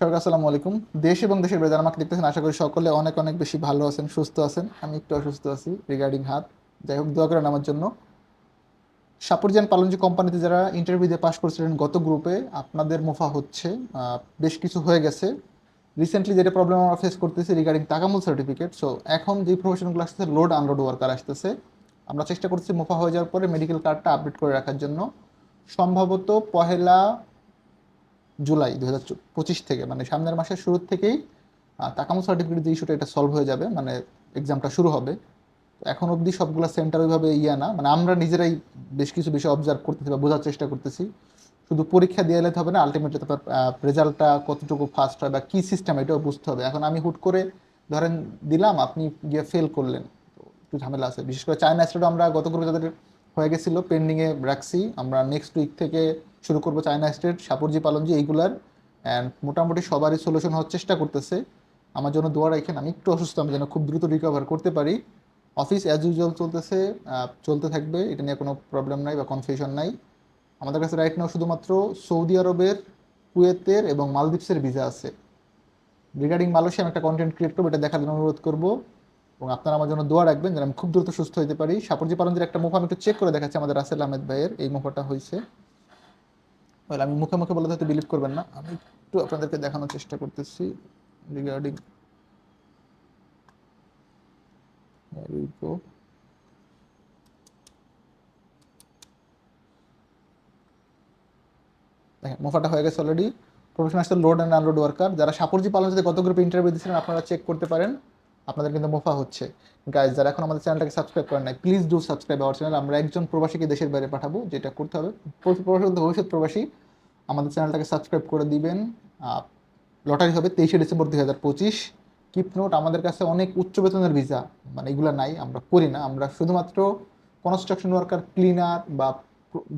সরকার আসসালামু আলাইকুম। দেশ এবং দেশের যারা আমাকে দেখতেছেন, আশা করি সকলে অনেক অনেক বেশি ভালো আছেন, সুস্থ আছেন। আমি একটু অসুস্থ আছি রিগার্ডিং হাত। যাই হোক, দোয়া করেন আমার জন্য। সাপুরজান পালনজি কোম্পানিতে যারা ইন্টারভিউ দিয়ে পাশ করছিলেন গত গ্রুপে আপনাদের মুফা হচ্ছে। বেশ কিছু হয়ে গেছে। রিসেন্টলি যেটা প্রবলেম আমরা ফেস করতেছি রিগার্ডিং তাকামুল সার্টিফিকেট সো এখন যে প্রফেশনগুলো আসতেছে লোড আনলোড ওয়ার্কার আসতেছে। আমরা চেষ্টা করছি মুফা হয়ে যাওয়ার পরে মেডিকেল কার্ডটা আপডেট করে রাখার জন্য। সম্ভবত পহেলা জুলাই দু হাজার পঁচিশ থেকে মানে সামনের মাসের শুরু থেকেই তাকামু সার্টিফিকেট যে ইস্যুটা এটা সলভ হয়ে যাবে মানে এক্সামটা শুরু হবে। এখন অবধি সবগুলো সেন্টার ওইভাবে ইয়া না মানে আমরা নিজেরাই বেশ কিছু বিষয় অবজার্ভ করতেছি বা বোঝার চেষ্টা করতেছি। শুধু পরীক্ষা দিয়ে এলে হবে না আলটিমেটলি তারপর রেজাল্টটা কতটুকু ফাস্ট হয় বা কী সিস্টেম এটাও বুঝতে হবে। এখন আমি হুট করে ধরেন দিলাম, আপনি গিয়ে ফেল করলেন। একটু ঝামেলা আছে। বিশেষ করে চায়না স্টেটও আমরা গত গ্রুপে যাদের হয়ে গেছিল পেন্ডিংয়ে রাখছি। আমরা নেক্সট উইক থেকে শুরু করব চায়না স্টেট, সাপুরজি, পালনজি এইগুলার। অ্যান্ড মোটামুটি সবারই সলিউশন হওয়ার চেষ্টা করতেছে। আমার জন্য দোয়া রাখেন, আমি একটু অসুস্থ, আমি যেন খুব দ্রুত রিকভার করতে পারি। অফিস অ্যাজ ইউজুয়াল চলতেছে চলতে থাকবে, এটা নিয়ে কোনো প্রবলেম নাই বা কনফিউশন নাই। আমাদের কাছে রাইট নাও শুধুমাত্র সৌদি আরবের, কুয়েতের এবং মালদ্বীপসের ভিসা আছে। রিগার্ডিং মালয়েশিয়া, আমি একটা কন্টেন্ট ক্রিয়েট করব, এটা দেখার জন্য অনুরোধ করব। এবং আপনারা আমার জন্য দোয়া রাখবেন, যেন আমি খুব দ্রুত সুস্থ হতে পারি। সাপরজি, পালনজির একটা মুখ আমি একটু চেক করে দেখাচ্ছি আমাদের রাসেল আহমেদ ভাইয়ের, এই মুখটা হয়েছে Well, আমি মুখে মুখে বলে হয়তো বিলিভ করবেন না। আমি একটু আপনাদেরকে দেখানোর চেষ্টা করতেছি রিগার্ডিং দেখেন মোফাটা হয়ে গেছে already professional load and unload worker যারা সাপরজি পালন যদি গত গ্রুপে ইন্টারভিউ দিয়েছিলেন আপনারা চেক করতে পারেন। আপনাদের কিন্তু মোফা হচ্ছে। গাইজ যারা এখন আমাদের চ্যানেলটাকে সাবস্ক্রাইব করেন নাই please do subscribe our channel আমরা একজন প্রবাসীকে দেশের বাইরে পাঠাবো যেটা করতে হবে। প্রবাসী ভবিষ্যৎ প্রবাসী। আমাদের চ্যানেলটাকে সাবস্ক্রাইব করে দিবেন। লটারি হবে তেইশে ডিসেম্বর দুই হাজার পঁচিশ। কিপ নোট আমাদের কাছে অনেক উচ্চ বেতনের ভিসা। মানে এগুলো নাই, আমরা করি না। আমরা শুধুমাত্র কনস্ট্রাকশন ওয়ার্কার ক্লিনার বা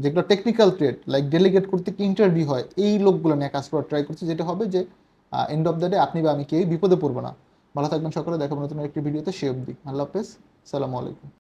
যেগুলো টেকনিক্যাল ট্রেড লাইক ডেলিগেট করতে কি ইন্টারভিউ হয়, এই লোকগুলো নিয়ে কাজ করার ট্রাই করছি। যেটা হবে যে এন্ড অফ দ্য ডে আপনি বা আমি কেউ বিপদে পড়ব না। ভালো থাকবেন সকলে। দেখাবো নতুন একটি ভিডিওতে সে অবধি। আল্লাহ হাফেজ। সালামু আলাইকুম।